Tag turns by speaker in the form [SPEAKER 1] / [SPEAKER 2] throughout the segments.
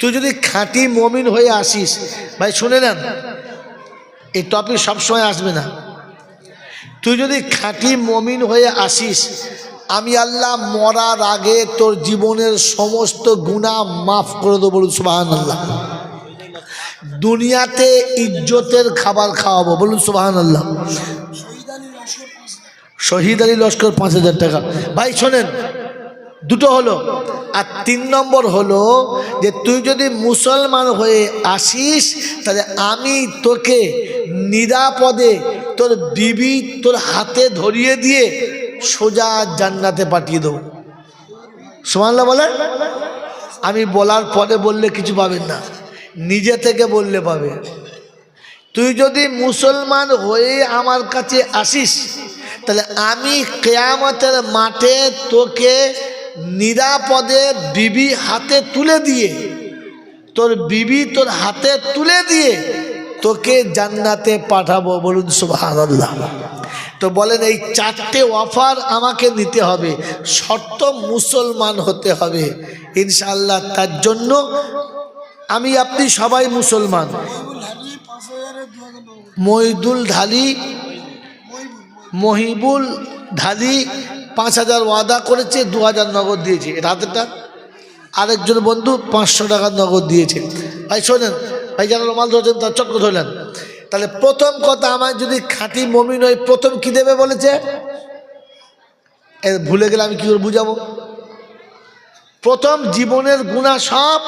[SPEAKER 1] তুই যদি খাঁটি মমিন হয়ে আসিস, ভাই শুনে নেন, এই টপিক সবসময় আসবে না। তুই যদি খাঁটি মমিন হয়ে আসিস, আমি আল্লাহ মরার আগে তোর জীবনের সমস্ত গুণা মাফ করে দেবো বলুন সুবাহান আল্লাহ দুনিয়াতে ইজ্জতের খাবার খাওয়াবো বলুন সুবাহান আল্লাহ শহীদ আলী লস্কর পাঁচ হাজার টাকা। ভাই শোনেন দুটো হলো। আর তিন নম্বর হলো যে তুই যদি মুসলমান হয়ে আসিস, তাহলে আমি তোকে নিরাপদে তোর বিবি তোর হাতে ধরিয়ে দিয়ে সোজা জান্নাতে পাঠিয়ে দেবো। সুমানলা বলে আমি বলার পরে বললে কিছু পাবেন না, নিজে থেকে বললে পাবে। তুই যদি মুসলমান হয়ে আমার কাছে আসিস, তাহলে আমি কেয়ামতের মাঠে তোকে নিরাপদে বিবি হাতে তুলে দিয়ে, তোর বিবি তোর হাতে তুলে দিয়ে তোকে জান্নাতে পাঠাবো বলুন সুবহানাল্লাহ। তো বলেন, এই চারটে অফার আমাকে নিতে হবে, শর্ত মুসলমান হতে হবে ইনশাল্লাহ তার জন্য আমি, আপনি সবাই মুসলমান। মহিদুল ঢালি, মহিবুল ঢালি পাঁচ হাজার ওয়াদা করেছে, দু হাজার নগদ দিয়েছে। এটা আরেকজন বন্ধু পাঁচশো টাকার নগদ দিয়েছে। ভাই, শোনেন, ভাই যারা রোমাল ধরেছেন, তার চক্র ধরলেন। তাহলে প্রথম কথা আমার যদি খাঁটি মমিন হয়, প্রথম কি দেবে বলেছে? ভুলে গেলে আমি কী করে বুঝাবো? প্রথম জীবনের গুণা সব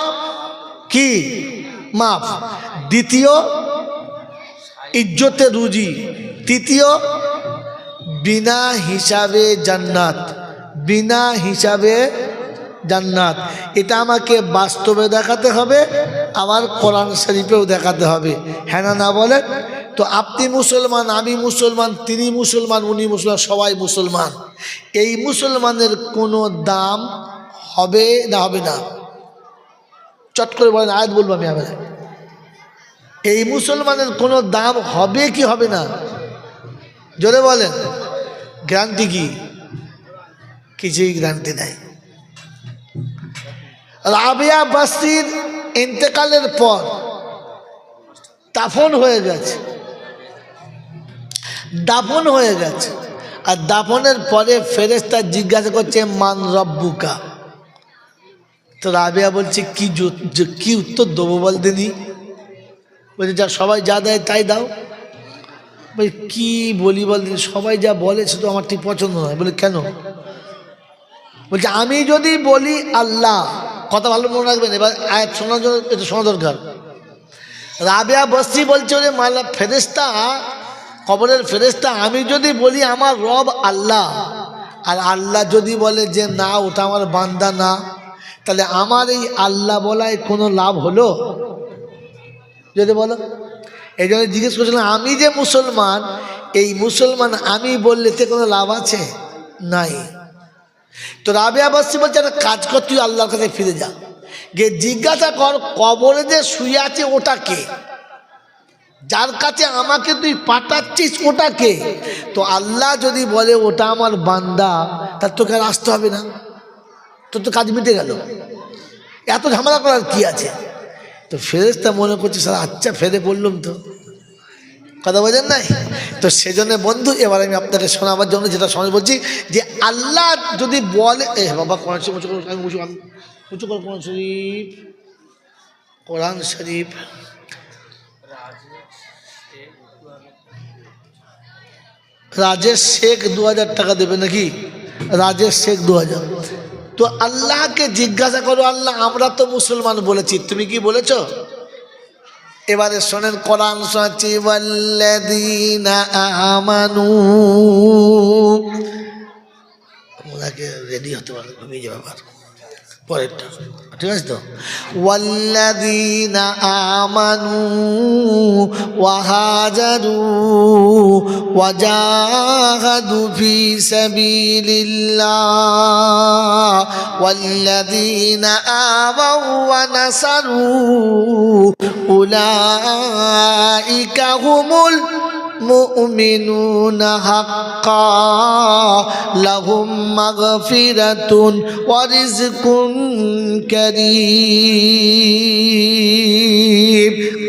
[SPEAKER 1] কি? মাফ। দ্বিতীয়, ইজ্জতে রুজি। তৃতীয় বিনা হিসাবে জান্নাত, বিনা হিসাবে জান্নাত। এটা আমাকে বাস্তবে দেখাতে হবে, আবার কোরআন শরীফেও দেখাতে হবে। হ্যাঁ না বলেন? তো আপনি মুসলমান, আমি মুসলমান, তিনি মুসলমান, উনি মুসলমান, সবাই মুসলমান। এই মুসলমানের কোনো দাম হবে না হবে না। চট করে বলেন, আয়াত বলব আমি আবার এই মুসলমানের কোনো দাম হবে কি, হবে না? জোরে বলেন। গ্যারান্টি কি? কিছুই গ্যারান্টি নাই। রাবিয়া বাস্তির ইন্তেকালের পর দাফন হয়ে গেছে। দাফন হয়ে গেছে। আর দাফনের পরে ফেরেস্তা জিজ্ঞাসা করছে, মান রব্বুকা? তো রাবিয়া বলছে, কি কি উত্তর দেবো বল দিনি? বলছে, যা সবাই যা দেয় তাই দাও। বলি, কি বলি বল সবাই যা বলে শুধু আমার ঠিক পছন্দ নয়। বলে, কেন? বলছে, আমি যদি বলি আল্লাহ, কথা ভালো মনে রাখবেন, এবার আয়াত শোনার জন্য এটা শোনা দরকার। রাবেয়া বস্তি বলছে, ওরে মালা ফেরেস্তা কবরের ফেরেস্তা আমি যদি বলি আমার রব আল্লাহ, আর আল্লাহ যদি বলে যে না, ওটা আমার বান্দা না, তাহলে আমার এই আল্লাহ বলায় কোনো লাভ হলো? যদি বলো। এই জন্য জিজ্ঞেস করছিলাম, আমি যে মুসলমান, এই মুসলমান আমি বললে এতে কোনো লাভ আছে? নাই। তো রাবে আবাসী বলছে, একটা কাজ কর, তুই আল্লাহর কাছে ফিরে যা। গিয়ে জিজ্ঞাসা কর, কবরে যে শুয়ে আছে ওটা কে? যার কাছে আমাকে তুই পাঠাচ্ছিস ওটা কে? তো আল্লাহ যদি বলে ওটা আমার বান্দা তার তোকে আর আসতে হবে না। তোর তো কাজ মিটে গেল। এত ঝামেলা করার কি আছে? তো ফেরেস্তা মনে করছে স্যার আচ্ছা ফেরে বললুম তো। কথা বোঝেন নাই? তো সেজন্য বন্ধু এবার আমি আপনাকে শোনাবার জন্য যেটা সময় বলছি যে আল্লাহ যদি বলে এ বাবা কোরআন শরীফ উঁচু করো, উঁচু আমি উঁচু করো কোরআন শরীফ কোরআন শরীফ। রাজেশ শেখ দু হাজার টাকা দেবে নাকি? রাজেশ শেখ দু হাজার। তো আল্লাহকে জিজ্ঞাসা করো, আল্লাহ, আমরা তো মুসলমান বলেছি। তুমি কি বলেছ? এবারে শোনেন, কোরআন আমানু ওনাকে রেডি হতে পারে, ঘুমিয়ে যাবে পরেরটা। ঠিক আছে তো? ওয়াল্লাযীনা আমানু ওয়াহাজারু ওয়াজাহাদু ফি সাবিলিল্লাহ। ওয়াল্লাযীনা আমাউ ওয়া নাসারু উলাইকা হুমুল المؤمنون حقا لهم مغفرة ورزق كريم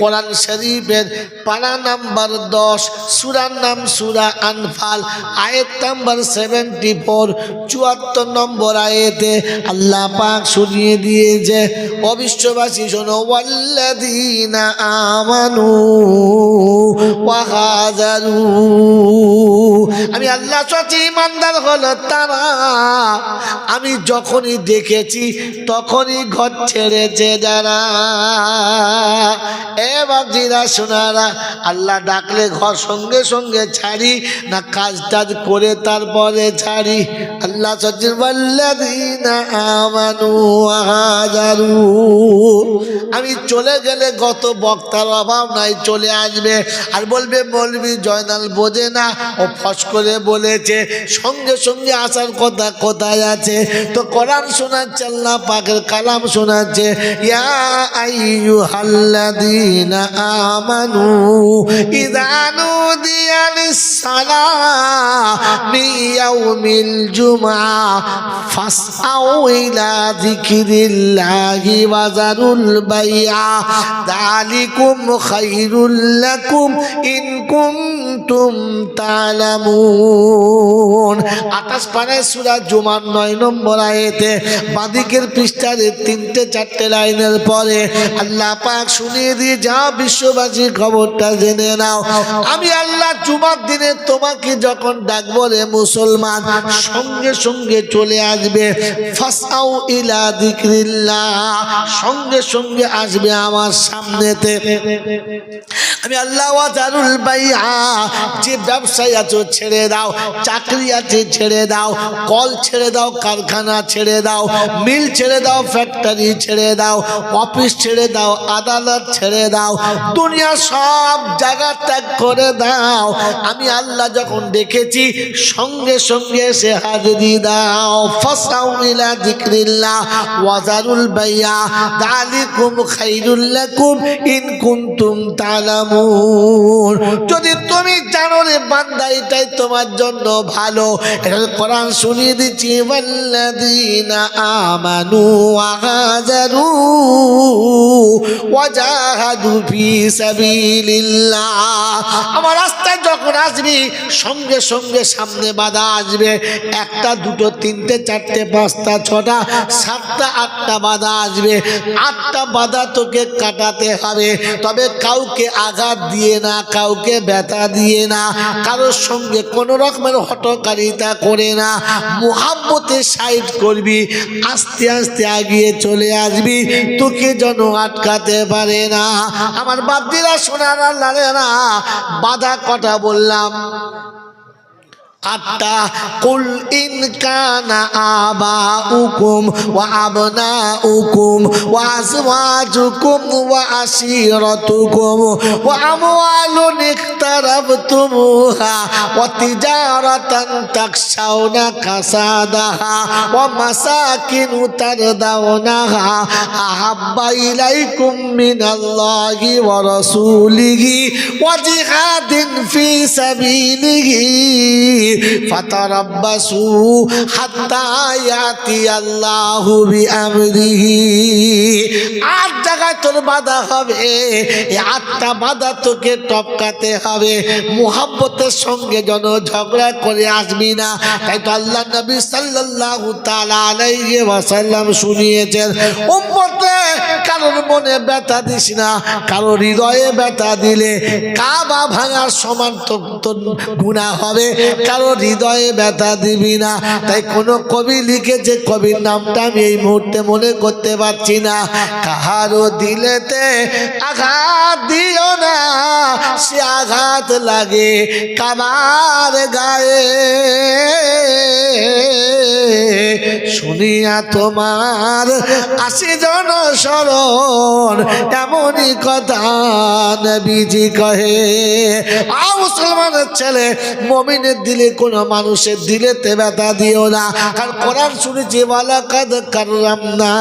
[SPEAKER 1] কোরআন শরীফের পারা নাম্বার দশ সুরার নাম সুরা আনফাল আয়াত নাম্বার সেভেন্টি ফোর চুয়াত্তর নম্বর আয়েতে আল্লাহ পাক শুনিয়ে দিয়েছে অবিশ্ববাসী শোনো ওয়াল্লাদিনা আমানু ওয়াহাজারু আমি আল্লাহ সচি ইমানদার হলো তারা। আমি যখনই দেখেছি, তখনই ঘর ছেড়েছে যারা। এ বাবজিরা শোনারা আল্লাহ ডাকলে ঘর সঙ্গে সঙ্গে ছাড়ি, না কাজ টাজ করে তারপরে ছাড়ি। আল্লাহ সচিন আমানু আমি চলে গেলে গত বক্তার অভাব নাই, চলে আসবে। আর বলবে, বলবি জয়নাল বোঝে না। ও ফস করে বলেছে, সঙ্গে সঙ্গে আসার কথা কোথায় আছে? তো কোরআন শোনাচ্ছে, আল্লাহ পাকের কালাম শোনাচ্ছে আমানু যারুল বাইআ যালিকুম খায়রুল লাকুম কুনতুম তা'লামুন আকাশ পানে সূরা জুমার নয় নম্বর আয়াতে, বাদিকের পৃষ্ঠার তিনটে চারটে লাইনের পরে আল্লাহ পাক শুনিয়ে দিয়ে যা বিশ্ববাসী খবরটা জেনে নাও। আমি আল্লাহ জুমার দিনে তোমাকে যখন ডাকবো রে মুসলমান, সঙ্গে সঙ্গে চলে আসবে। ফাসাউ ইলা দিকরিল্লাহ সঙ্গে সঙ্গে আসবে আমার সামনেতে। আমি আল্লাহ যে ব্যবসায় আছো ছেড়ে দাও, চাকরি আছে ছেড়ে দাও, কল ছেড়ে দাও, কারখানা ছেড়ে দাও, মিল ছেড়ে দাও ফ্যাক্টরি ছেড়ে দাও অফিস ছেড়ে দাও, আদালত ছেড়ে দাও, দুনিয়া সব জায়গা ত্যাগ করে দাও। আমি আল্লাহ যখন দেখেছি সঙ্গে সঙ্গে সে হাজিরি দাও। ফাসাউ ইলা যিকরিল্লাহ, ওয়াজারুল বাইআ যালিকুম খাইরুল লাকুম, ইন কুনতুম তা'লামুন। যদি তুমি জানো রে বান্দা, এটাই তোমার জন্য ভালো। শুনিয়ে দিচ্ছি, ওয়াল্লাযীনা আমানু হাজারু ওয়া জাহাদু আমার রাস্তায় যখন আসবি, সঙ্গে সঙ্গে সামনে বাধা আসবে। একটা, দুটো, তিনটে, চারটে, পাঁচটা, ছটা, সাতটা, আটটা বাধা আসবে। আটটা বাধা তোকে কাটাতে হবে। তবে কাউকে আঘাত দিয়ে না, কাউকে ব্যথা দিয়ে না। কারোর সঙ্গে কোনো রকমের হটকারিতা করে না। মোহাম্মতে সাইড করবি, আস্তে আস্তে আগিয়ে চলে আসবি। তোকে যেন আটকাতে পারে না। আমার বাদ্দিরা শোনার লাগে না, বাধা কটা বললাম। আটটা কুল ইন কানা আবা উকুম ওয়া আবনা উকুম ওয়া আজওয়াজুকুম ওয়া আশিরাতুকুম ওয়া আমওয়ালুন ইখতারাবতুমুহা ওয়া তিজারাতান তাকশাউনা কাসাদাহা ওয়া মাসাকিন তারদাউনাহা আহাব্বা ইলাইকুম মিনাল্লাহি ওয়া রাসূলিহি ওয়া ফাতারাব্বাসু হাত্তা ইয়াতি আল্লাহু বিআমরিহি। আট জায়গায় তোর বাধা হবে আটটা বাধা তোকে টপকাতে হবে। মুহাব্বতের সঙ্গে যেন ঝগড়া করে আসবি না। তাই তো আল্লাহ নবী সাল্লাল্লাহু তাআলা আলাইহি ওয়াসাল্লাম শুনিয়েছেন, উম্মতে কারোর মনে ব্যথা দিস না, কারোর হৃদয়ে ব্যথা দিলে কাবা ভাঙার সমান তো গুণা হবে কারও হৃদয়ে ব্যথা দিবি না। তাই কোনো কবি লিখেছে, কবির নামটা আমি এই মুহূর্তে মনে করতে পারছি না। কাহারও দিলেতে আঘাত দিও না, সে আঘাত লাগে কাবার গায়ে। শুনিয়া তোমার আশি জন স্মরণ, এমনই কথা নবীজি কহে। আ মুসলমানের ছেলে, মমিনের দিলে কোনো মানুষের দিলেতে ব্যথা দিও না। কারণ কোরআন শুনেছি বালা কাদ কারলাম না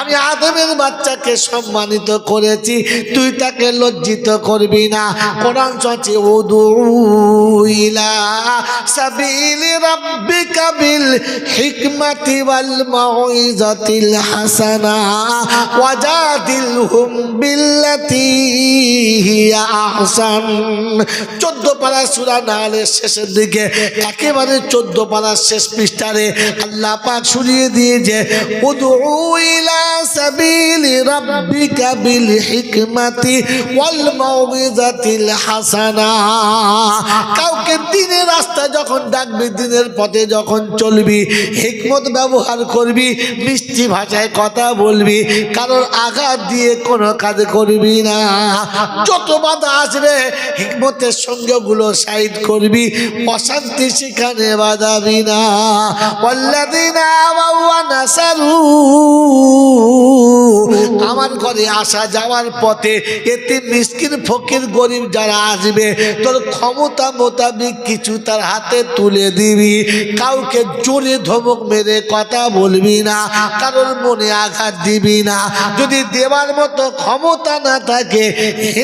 [SPEAKER 1] আমি আদমের বাচ্চাকে সম্মানিত করেছি, তুই তাকে লজ্জিত করবি না। কোরআন চলছে উদু ইলা সাবিলি রাব্বিকা বিল হিকমাতি ওয়াল মাউইজাতিল হাসানা। ওয়াজাদিলহুম বিল্লাতি। হিয়া আহসান। চোদ্দ পারা সূরা নাহলের শেষের দিকে, একেবারে চোদ্দ পারার শেষ পৃষ্ঠারে আল্লাহ পাক শুনিয়ে দিয়েছে উদু ইলা সাবিলি রাব্বিকা বিল হিকমাতি ওয়াল মাউইজাতিল হাসানা। কাউকে দিনের রাস্তা যখন ডাকবি, দিনের পথে যখন চলবি, হিকমত ব্যবহার করবি, মিষ্টি ভাষায় কথা বলবি, কারোর আঘাত দিয়ে কোনো কাজ করবি না। যত বাধা আসবে, হিকমতের সঙ্গে গুলো সাইড করবি, অশান্তি সেখানে বাধাবি না। আমার ঘরে আসা যাওয়ার পথে এতে মিসকিন, ফকির, গরিব যারা আসবে, তোর ক্ষমতা মোতাবিক কিছু তার হাতে তুলে দিবি। কাউকে জোরে ধমক মেরে কথা বলবি না, কারোর মনে আঘাত দিবি না। যদি দেওয়ার মতো ক্ষমতা না থাকে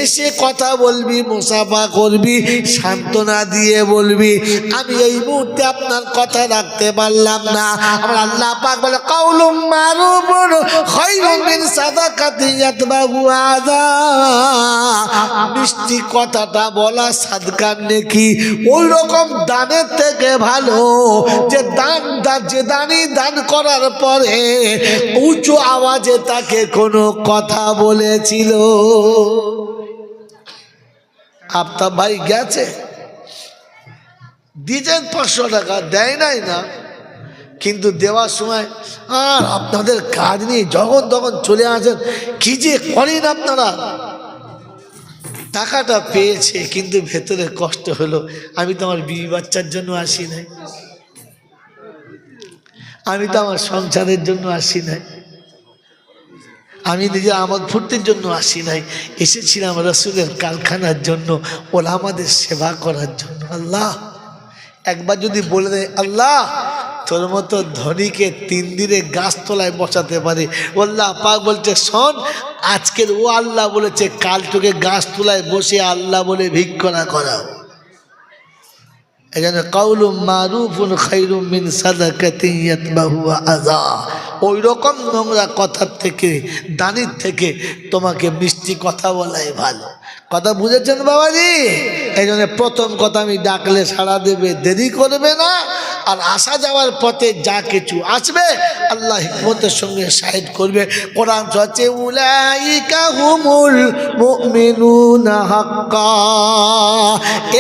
[SPEAKER 1] হেসে কথা বলবি, মুসাফা করবি, সান্ত্বনা দিয়ে বলবি। আমি এই মুহূর্তে আপনার কথা রাখতে পারলাম না। আমার আল্লাহ পাক বলে, কাউলুম মারুফুন খায়রুম মিন সাদাকাতি ইয়াতবাহু আযা মিষ্টি কথাটা বলা সাদকার নেকি? ওই রকম দানের থেকে ভালো যে দান দান যে দানি দান করার পরে উঁচু আওয়াজে তাকে কোনো কথা বলেছিল। আপনার ভাই গেছে। দিয়েছেন পাঁচশো টাকা দেয় নাই না, কিন্তু দেওয়ার সময়, আর আপনাদের কাজ নেই, যখন তখন চলে আসেন, কি যে করেন আপনারা? টাকাটা পেয়েছে, কিন্তু ভেতরে কষ্ট হলো। আমি তো আমার বিবি বাচ্চার জন্য আসি নাই। আমি তো আমার সংসারের জন্য আসি নাই। আমি নিজে আমদ ফুর্তির জন্য আসি নাই। এসেছিলাম রসুলের কারখানার জন্য ওলা আমাদের সেবা করার জন্য। আল্লাহ, একবার যদি বলে দেয়, আল্লাহ, তোর মতো ধনীকে তিন দিনে গাছতলায় বসাতে পারে। আল্লাহ পাক বলছে, শোন, আজকের ও আল্লাহ বলেছে, কাল তোকে গাছতলায় বসে আল্লাহ বলে ভিক্ষরা করাও এখানে কাউলুম মারুফুন খাইরুম মিন সাদাকাতিন ইয়াতবাহু আযা। ওই রকম নোংরা কথার থেকে, দানির থেকে তোমাকে মিষ্টি কথা বলাই ভালো। কথা বুঝেছেন বাবাজি? এই জন্য প্রথম কথা আমি ডাকলে সাড়া দেবে, দেরি করবে না। আর আসা যাওয়ার পথে যা কিছু আসবে, আল্লাহ হিকমতের সঙ্গে সাইড করবে। কোরআন হচ্ছে উলাইকা হুমুল মুমিনুনা হাক্কা।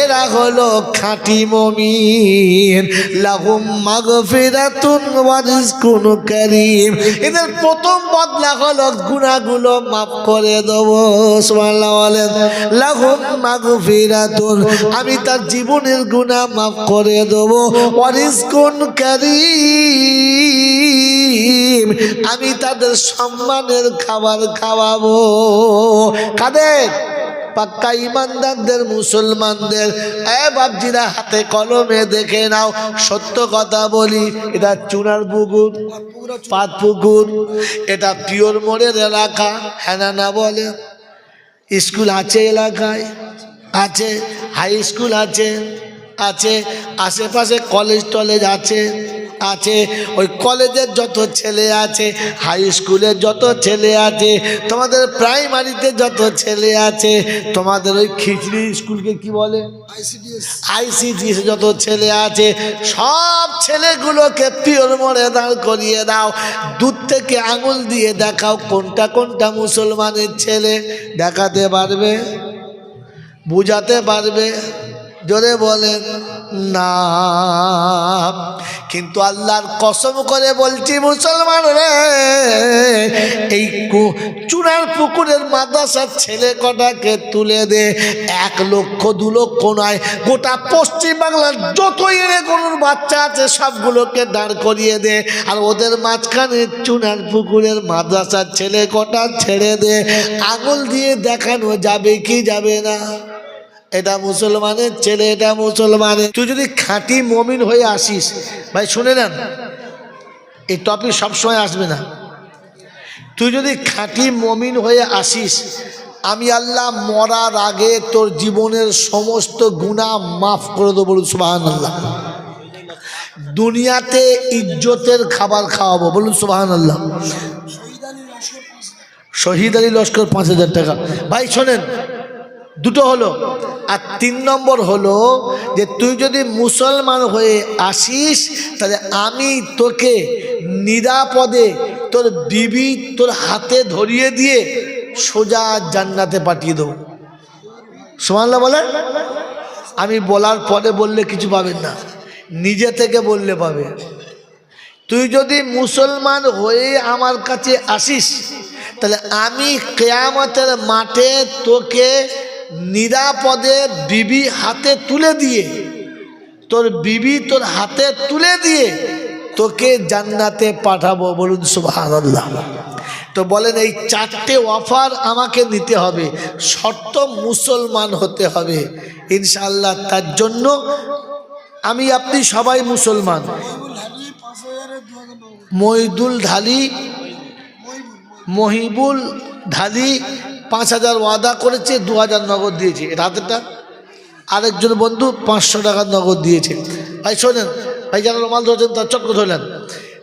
[SPEAKER 1] এরা হলো খাঁটি মমিন। লাহুম মাগফিরাতুন রিজকুন কারীম। এদের প্রথম বদলা হলো গুনাহগুলো মাফ করে দেবো, সুবহানাল্লাহ বলেন। লাহুম মাগফিরাতুন, আমি তার জীবনের গুনাহ মাফ করে দেবো। ওয়া রিজকুন কারীম, আমি তাদের সম্মানের খাবার খাওয়াবো। কাদের? পাক্কা ইমানদারদের, মুসলমানদের। এ বাবজিরা হাতে কলমে দেখে নাও, সত্য কথা বলি, এটা চুনার পুকুর পাত পুকুর, এটা পিওর মোড়ের এলাকা হ্যাঁ না না বলে। স্কুল আছে এলাকায়? আছে। হাই স্কুল আছে? আছে। আশেপাশে কলেজ টলেজ আছে? আছে, ওই কলেজের যত ছেলে আছে হাই স্কুলের যত ছেলে আছে, তোমাদের প্রাইমারিতে যত ছেলে আছে, তোমাদের ওই খিচড়ি স্কুলকে কি বলে? আইসিডিএস যত ছেলে আছে, সব ছেলেগুলোকে পিওর মোড়ে দাঁড় করিয়ে দাও। দূর থেকে আঙুল দিয়ে দেখাও কোনটা কোনটা মুসলমানের ছেলে। দেখাতে পারবে? বুঝাতে পারবে? জোরে বলেন, না। কিন্তু আল্লাহর কসম করে বলছি, মুসলমান রে, এই চুনার পুকুরের মাদ্রাসার ছেলে কটাকে তুলে দে। এক লক্ষ, দু লক্ষ নয়, গোটা পশ্চিম বাংলার যত এড়ে গরুর বাচ্চা আছে সবগুলোকে দাঁড় করিয়ে দে। আর ওদের মাঝখানে চুনার পুকুরের মাদ্রাসার ছেলে কটা ছেড়ে দে। আঙুল দিয়ে দেখানো যাবে কি যাবে না? এটা মুসলমানের ছেলে, এটা মুসলমানের। তুই যদি খাঁটি মমিন হয়ে আসিস, ভাই শুনে নেন, এই টপিক সবসময় আসবে না। তুই যদি খাঁটি মমিন হয়ে আসিস, আমি আল্লাহ মরার আগে তোর জীবনের সমস্ত গুণা মাফ করে দেবো বলুন সুবাহান আল্লাহ দুনিয়াতে ইজ্জতের খাবার খাওয়াবো, বলুন সুবাহান আল্লাহ শহীদ আলী লস্কর পাঁচ হাজার টাকা। ভাই শোনেন দুটো হলো। আর তিন নম্বর হলো যে তুই যদি মুসলমান হয়ে আসিস, তাহলে আমি তোকে নিরাপদে তোর বিবি তোর হাতে ধরিয়ে দিয়ে সোজা জান্নাতে পাঠিয়ে দেবো। সুমানলা বলে আমি বলার পরে বললে কিছু পাবেন না, নিজে থেকে বললে পাবে। তুই যদি মুসলমান হয়ে আমার কাছে আসিস, তাহলে আমি কেয়ামতের মাঠে তোকে নিরাপদে বিবি হাতে তুলে দিয়ে, তোর বিবি তোর হাতে তুলে দিয়ে তোকে জান্নাতে পাঠাবো, বলুন সুবহানাল্লাহ। তো বলেন, এই চারটে অফার আমাকে নিতে হবে, শর্ত মুসলমান হতে হবে ইনশাল্লাহ তার জন্য আমি, আপনি সবাই মুসলমান। মহিদুল ঢালি, মহিবুল ঢালি পাঁচ হাজার ওয়াদা করেছে, দু হাজার নগদ দিয়েছে। এটা হাতেরটা? আরেকজন বন্ধু পাঁচশো টাকার নগদ দিয়েছে। ভাই, শোনেন, ভাই যারা রোমাল ধরেছেন, তার চক্র ধরলেন।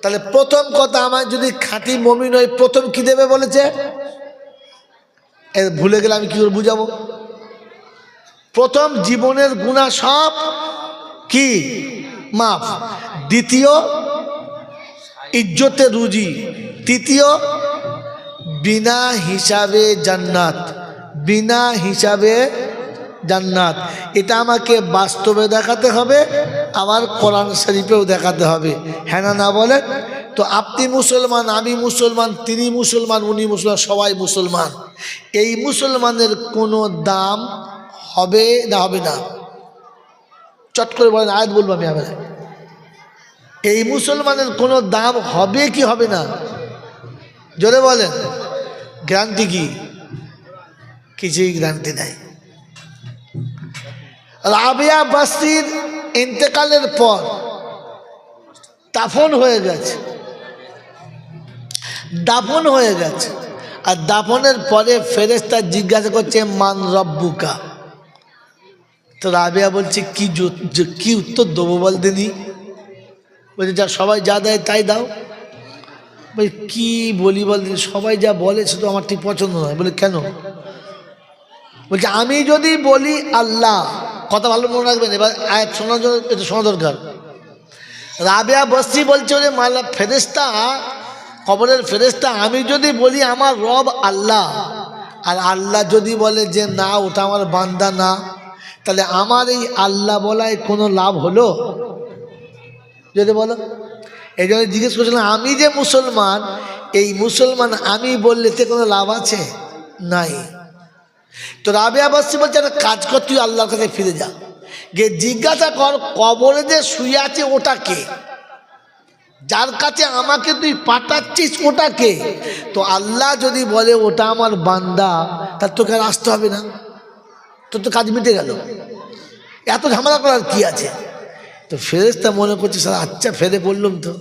[SPEAKER 1] তাহলে প্রথম কথা আমার যদি খাঁটি মমিন হয়, প্রথম কি দেবে বলেছে? ভুলে গেলে আমি কী করে বুঝাবো? প্রথম জীবনের গুণা সব কি? মাফ। দ্বিতীয় ইজ্জতে রুজি। তৃতীয় বিনা হিসাবে জান্নাত, বিনা হিসাবে জান্নাত। এটা আমাকে বাস্তবে দেখাতে হবে, আবার কোরআন শরীফেও দেখাতে হবে। হ্যাঁ না বলেন? তো আপনি মুসলমান, আমি মুসলমান, তিনি মুসলমান, উনি মুসলমান, সবাই মুসলমান। এই মুসলমানের কোনো দাম হবে না হবে না। চট করে বলেন, আয়াত বলব আমি আবার। এই মুসলমানের কোনো দাম হবে কি হবে না? জোরে বলেন। গ্যারান্টি কি? কিছুই গ্যারান্টি নাই। রাবিয়া বাস্তির ইন্তেকালের পর দাফন হয়ে গেছে। দাফন হয়ে গেছে। আর দাফনের পরে ফেরেস্তা জিজ্ঞাসা করছে, মান রব্বুকা? তো রাবিয়া বলছে, কি কি উত্তর দেবো বল দিনি? বলছে, যা সবাই যা দেয় তাই দাও। কি বলি বল সবাই যা বলে সে তো আমার ঠিক পছন্দ নয়। বলে, কেন? বলছে, আমি যদি বলি আল্লাহ, কথা ভালো মনে রাখবেন, এবার আয়াত শোনার জন্য এটা শোনা দরকার। রাবেয়া বস্তি বলছে ওরে মাল্লা ফেরেস্তা কবরের ফেরেস্তা আমি যদি বলি আমার রব আল্লাহ, আর আল্লাহ যদি বলে যে, না, ওটা আমার বান্দা না, তাহলে আমার এই আল্লাহ বলায় কোনো লাভ হলো? যদি বলো। এই জন্য জিজ্ঞেস করছিলাম, আমি যে মুসলমান, এই মুসলমান আমি বললে তে কোনো লাভ আছে? নাই। তো রাবেয়া বস্তি বলছে, একটা কাজ কর, তুই আল্লাহর কাছে ফিরে যা। গিয়ে জিজ্ঞাসা কর, কবরে যে শুয়ে আছে ওটা কে? যার কাছে আমাকে তুই পাঠাচ্ছিস ওটাকে তো আল্লাহ যদি বলে ওটা আমার বান্দা তার তোকে আর আসতে হবে না। তোর তো কাজ মিটে গেল। এত ঝামেলা করার কি আছে? তো ফেরেস্তা মনে করছে স্যার আচ্ছা ফেরে বললাম তো।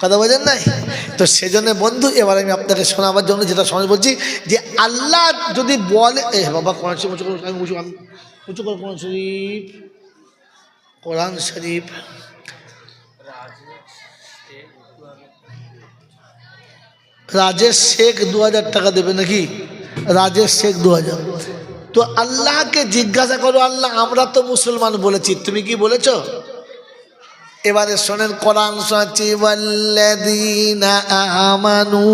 [SPEAKER 1] কথা বোঝেন নাই? তো সেজন্য বন্ধু, এবার আমি আপনাকে শোনাবার জন্য যেটা শোনা বলছি যে, আল্লাহ যদি বলে, এ বাবা, কোরআন শরীফ উঁচু আমি উঁচু আমি উঁচু করো, কোরআন শরীফ। কোরআন শরীফ। রাজেশ শেখ দু হাজার টাকা দেবে নাকি? রাজেশ শেখ দু হাজার তো আল্লাহকে জিজ্ঞাসা করো, আল্লাহ, আমরা তো মুসলমান বলেছি। তুমি কি বলেছ? এবারে শোনেন, কোরআন সচিবাল্লাদিনা আমানু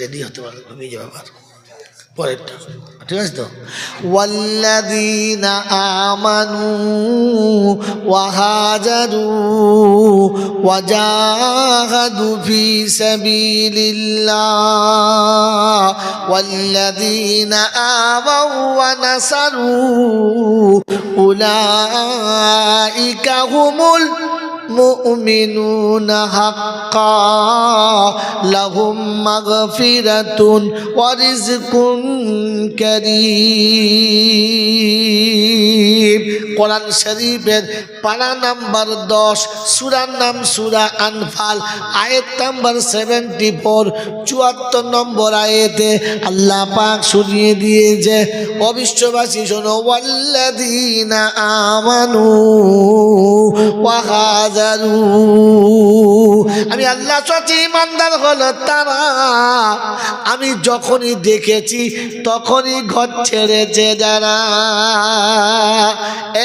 [SPEAKER 1] রেডি হতে পারে? ঘুমিয়ে যাবে পরেরটা। ঠিক আছে তো? ওয়াল্লাযীনা আমানু ওয়াহাজারু ওয়াজাহাদু ফি সাবিলিল্লাহ। ওয়াল্লাযীনা আওয়াউ ওয়া নাসারু উলাইকা হুমুল المؤمنون حقا لهم مغفرة ورزق كريم কোরআন শরীফের পারা নাম্বার দশ সুরার নাম সুরা আনফাল আয়েত নাম্বার সেভেন্টি ফোর চুয়াত্তর নম্বর আয়েতে আল্লাহ পাক শুনিয়ে দিয়েছে অবিশ্ববাসী শোনো ওয়াল্লাদিনা আমানু আমি আল্লাহ সচি ইমানদার হলো তারা। আমি যখনই দেখেছি, তখনই ঘর ছেড়েছে যারা।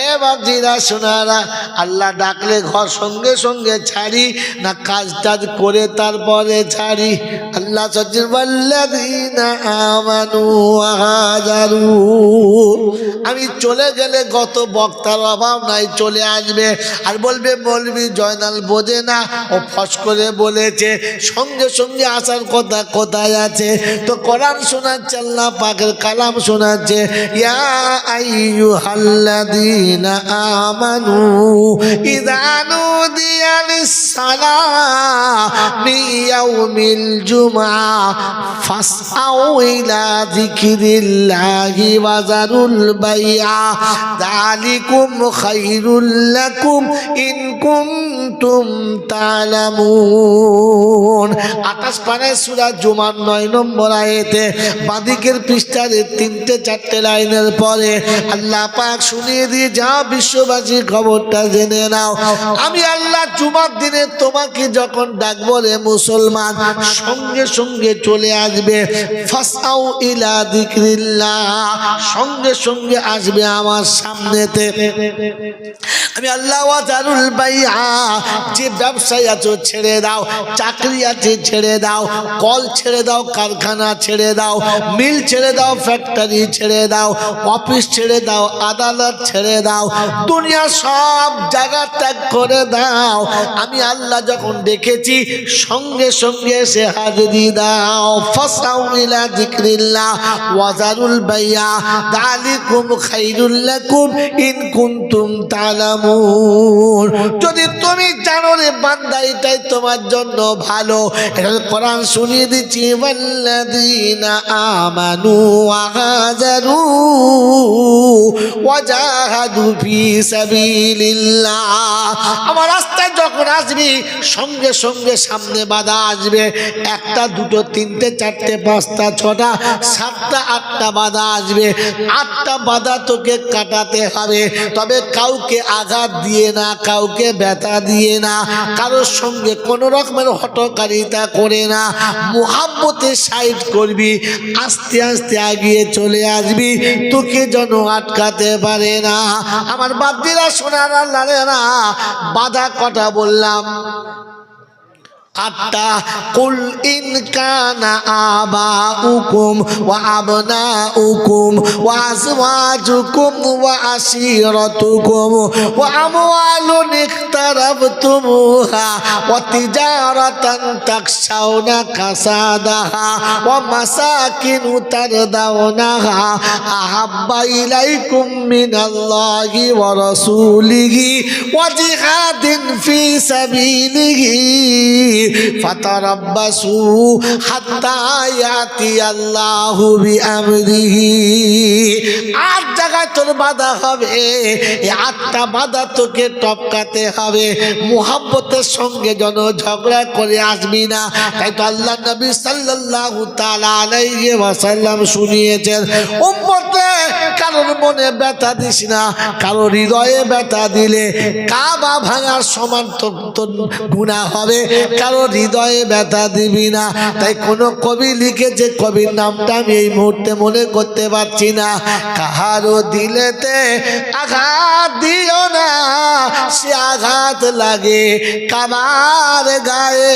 [SPEAKER 1] এ বাবজিরা শোনারা আল্লাহ ডাকলে ঘর সঙ্গে সঙ্গে ছাড়ি, না কাজ টাজ করে তারপরে ছাড়ি। আল্লাহ সচিন বল্লাদিনা আমি চলে গেলে গত বক্তার অভাব নাই, চলে আসবে। আর বলবে, বলবি জয়নাল বোঝে না। ও ফস করে বলেছে, সঙ্গে সঙ্গে আসার কথা কোথায় আছে? তো কোরআন শোনাচ্ছে, আল্লাহ পাকের কালাম শোনাচ্ছে আমানু ইয়াউমিল জুমআ ফাসআউ ইলা যিকরিল্লাহি ওয়া বাইআ। যালিকুম খায়রুল লাকুম, ইন কুনতুম তা'লামুন। আকাশ পাড়ায় সূরা জুমার নয় নম্বর আয়াতে, বাদিকের পৃষ্ঠারে তিনটে চারটে লাইনের পরে আল্লাহ পাক শুনিয়ে দিয়ে যা বিশ্ববাসী খবরটা জেনে নাও। আমি আল্লাহ জুমার দিনে তোমাকে যখন ডাকবো রে মুসলমান, সঙ্গে সঙ্গে চলে আসবে। ফাসাউ ইলা দিকরিল্লাহ সঙ্গে সঙ্গে আসবে আমার সামনেতে। আমি আল্লাহ ওয়াজারুল বাইআ যে ব্যবসায় আছো ছেড়ে দাও, চাকরি আছে ছেড়ে দাও, কল ছেড়ে দাও, কারখানা ছেড়ে দাও, মিল ছেড়ে দাও ফ্যাক্টরি ছেড়ে দাও অফিস ছেড়ে দাও, আদালত ছেড়ে দাও, দুনিয়া সব জায়গা ত্যাগ করে দাও। আমি আল্লাহ যখন দেখেছি সঙ্গে সঙ্গে সে হাজিরি দাও। ফাসাউ ইলা যিকরিল্লাহ, ওয়াজারুল বাইয়া দালিকুম খাইরুল লাকুম, ইন কুনতুম তালামুন। যদি তুমি জানো রে বান্দা, এটাই তোমার জন্য ভালো। এটা কোরআন শুনিয়ে দিচ্ছি, ওয়াল্লাযীনা আমানু ফি সাবিলিল্লাহ। আমার রাস্তায় যখন আসবি, সঙ্গে সঙ্গে সামনে বাধা আসবে। একটা, দুটো, তিনটে, চারটে, পাঁচটা, ছটা, সাতটা, আটটা বাধা আসবে। আটটা বাধা তোকে কাটাতে হবে। তবে কাউকে আঘাত দিয়ে না, কাউকে ব্যথা দিয়ে না, কারোর সঙ্গে কোনো রকমের হটকারিতা করে না মোহাম্মতে সাইড করবি, আস্তে আস্তে আগিয়ে চলে আসবি, তোকে যেন আটকাতে পারে না। আমার বাদ্যিরা শোনার আল্লাহ না, বাধা কটা বললাম। আটটা কুল ইন কানা আবা উকুম ওয়া আবনা উকুম ওয়া আজওয়াজুকুম ওয়া আশিরাতুকুম ওয়া আমওয়ালুন ইখতারাবতুমুহা ওয়া তিজারাতান তাকশাউনা কাসাদাহা ওয়া মাসাকিন তারদাউনাহা বিআমরিহি। আট জায়গায় তোর বাধা হবে আটটা বাধা তোকে টপকাতে হবে। সঙ্গে যেন ঝগড়া করে আসবি না। তাই তো আল্লাহ নবী সাল্লাল্লাহু তাআলা আলাইহি ওয়াসাল্লাম শুনিয়েছেন, উম্মতে, কারোর মনে ব্যথা দিস না কারও হৃদয়ে ব্যথা দিলে কাবা ভাঙার সমান তোর গুণা হবে কারও হৃদয়ে ব্যথা দিবি না। তাই কোনো কবি লিখেছে, কবির নামটা আমি এই মুহূর্তে মনে করতে পারছি না। কাহারও দিলেতে আঘাত দিও না, সে আঘাত লাগে কাবার গায়ে।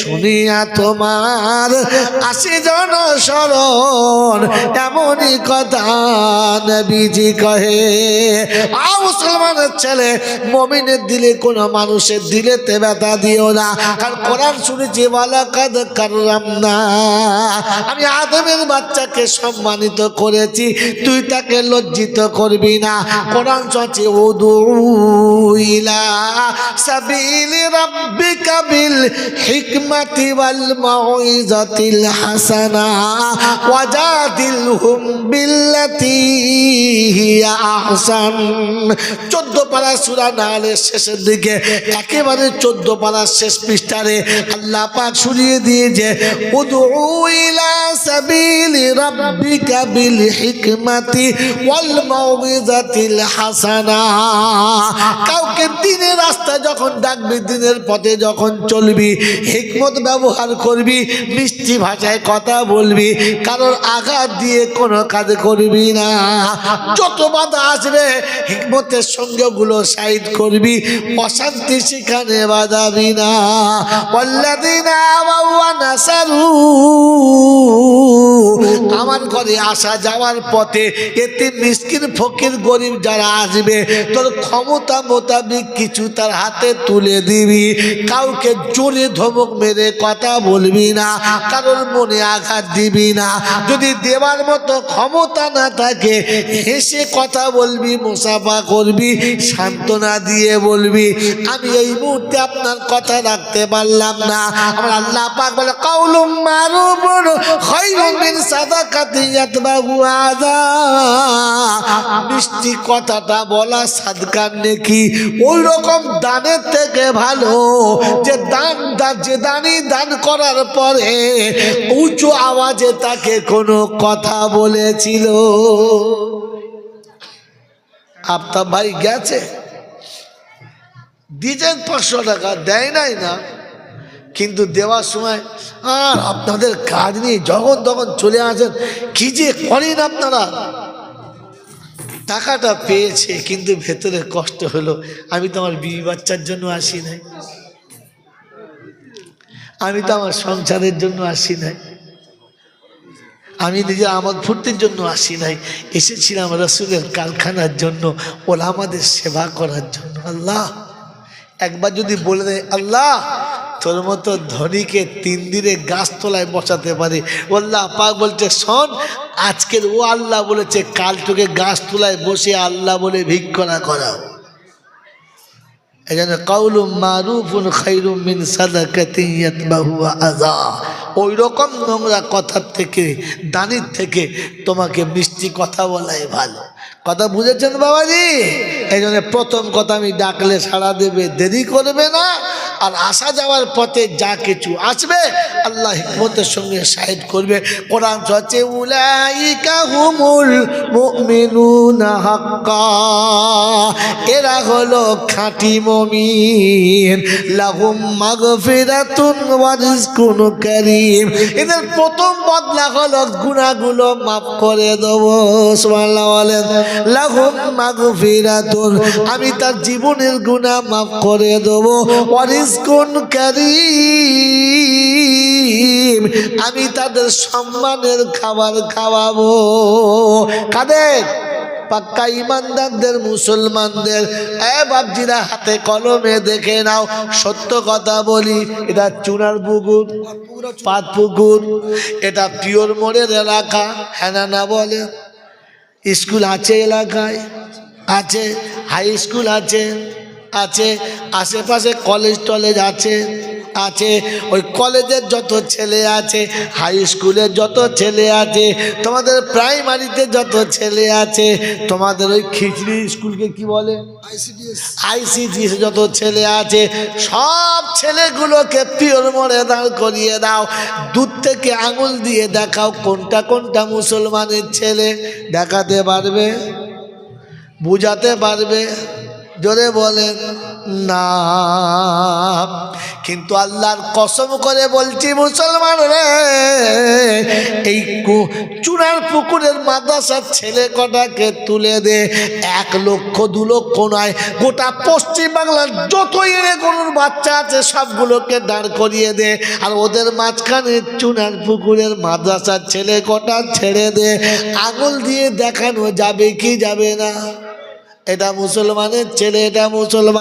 [SPEAKER 1] শুনিয়া তোমার আসি জন স্মরণ এমনই কথা নবীজি কহে। আ মুসলমানের ছেলে, মমিনের দিলে কোনো মানুষের দিলেতে ব্যথা দিও না। কারণ কোরআন শুনেছি বলা কাদ কারলাম না আমি আদমের বাচ্চাকে সম্মানিত করেছি, তুই তাকে লজ্জিত করবি না। কোরআন উদু ইলা সাবিলি রাব্বিকা বিল হিকমাতি হাসানা। ওয়াজাদিলহুম বিল্লাতি চোদ্দ সুরা শেষের দিকে, একেবারে চোদ্দ শেষ পৃষ্ঠারে আল্লাহ পাক মাউইজাতিল হাসানা। কাউকে দিনের রাস্তা যখন ডাকবি, দিনের পথে যখন চলবি, হিকমত ব্যবহার করবি, মিষ্টি ভাষায় কথা বলবি, কারোর আঘাত দিয়ে কোনো কাজ করবি না। যত বাধা আসবে, হিকমতের সঙ্গে গুলো সাইড করবি, অশান্তি সেখানে বাধাবি না। আমার ঘরে আসা যাওয়ার পথে এতে মিসকিন, ফকির, গরিব যারা আসবে, তোর ক্ষমতা মোতাবিক কিছু তার হাতে তুলে দিবি। কাউকে জোরে ধমক মেরে কথা বলবি না, কারোর মনে আঘাত দিবি না। যদি দেওয়ার মতো ক্ষমতা না থাকে, হেসে কথা বলবি, মুসাফা করবি, সান্ত্বনা দিয়ে বলবি। আমি এই মুহূর্তে আপনার কথা রাখতে পারলাম না। আমার আল্লাহ পাক বলে কাউলুম মারুফুন খায়রুম মিন সাদাকাতি ইয়াতবাহু আযা মিষ্টি কথাটা বলা সাদকার নেকি? ওই রকম দানের থেকে ভালো। যে দান দান যে দানি দান করার পরে উঁচু আওয়াজে তাকে কোনো কথা বলেছিল। আপনার ভাই গেছে। দিয়েছেন পাঁচশো টাকা দেয় নাই না, কিন্তু দেওয়ার সময়, আর আপনাদের কাজ নিয়ে যখন তখন চলে আসেন, কি যে করেন আপনারা? টাকাটা পেয়েছে, কিন্তু ভেতরে কষ্ট হলো, আমি তো আমার বিবি বাচ্চার জন্য আসি নাই। আমি তো আমার সংসারের জন্য আসি নাই। আমি নিজে আমদ ফুর্তির জন্য আসি নাই। এসেছিলাম রসুলের কারখানার জন্য ওলা আমাদের সেবা করার জন্য। আল্লাহ, একবার যদি বলে দেয়, আল্লাহ, তোর মতো ধনীকে তিন দিনে গাছতলায় বসাতে পারে। আল্লাহ পাক বলছে, শোন, আজকের ও আল্লাহ বলেছে, কাল তোকে গাছতলায় বসে আল্লাহ বলে ভিক্ষরা করাও। এই জন্য কাউলুম মারুফুন খাইরুম মিন সাদাকাতি ইয়াতবাহু আযা। ওই রকম নোংরা কথার থেকে, দানির থেকে তোমাকে মিষ্টি কথা বলাই ভালো। কথা বুঝেছেন বাবাজি? এই জন্য প্রথম কথা আমি ডাকলে সাড়া দেবে, দেরি করবে না। আর আসা যাওয়ার পথে যা কিছু আসবে, আল্লাহ হিকমতের সঙ্গে সাইড করবে। কোরআন হচ্ছে উলাইকা হুমুল হাক্কা এরা হলো খাঁটি মমিন। লাহুম মাগফিরাতুন ওয়া রিজকুন কারীম। এদের প্রথম বদলা হলো গুনাহগুলো মাফ করে দেব, সুবহানাল্লাহ বলেন। লাহুম আমি তার জীবনের গুনাহ মাফ করে দেব। ওয়া রিজকুন কারীম, আমি তাদের সম্মানের খাবার খাওয়াবো। কাদের? পাক্কা ইমানদারদের, মুসলমানদের। এ বাপজিরা, হাতে কলমে দেখে নাও, সত্য কথা বলি, এটা চুনার পুকুর পাত পুকুর, এটা পিওর মোড়ের এলাকা হ্যাঁ না না বলে। স্কুল আছে এলাকায়? আছে, হাই স্কুল আছে। আছে আশেপাশে কলেজ টলেজ আছে আছে ওই কলেজের যত ছেলে আছে হাই স্কুলের যত ছেলে আছে তোমাদের প্রাইমারিতে যত ছেলে আছে তোমাদের ওই খিচড়ি স্কুলকে কি বলে? আইসিডিএস যত ছেলে আছে সব ছেলেগুলোকে পিওর মোড়ে দাঁড় করিয়ে দাও। দূর থেকে আঙুল দিয়ে দেখাও কোনটা কোনটা মুসলমানের ছেলে। দেখাতে পারবে? বুঝাতে পারবে? জোরে বলেন, না। কিন্তু আল্লাহর কসম করে বলছি, মুসলমান রে, এই চুনার পুকুরের মাদ্রাসার ছেলে কটাকে তুলে দে। এক লক্ষ, দু লক্ষ নয়, গোটা পশ্চিম বাংলার যত এড়ে গরুর বাচ্চা আছে, সবগুলোকে দাঁড় করিয়ে দে। আর ওদের মাঝখানে চুনার পুকুরের মাদ্রাসার ছেলে কটা ছেড়ে দে। আঙুল দিয়ে দেখানো যাবে কি যাবে না? এটা মুসলমানের ছেলে এটা মুসলমান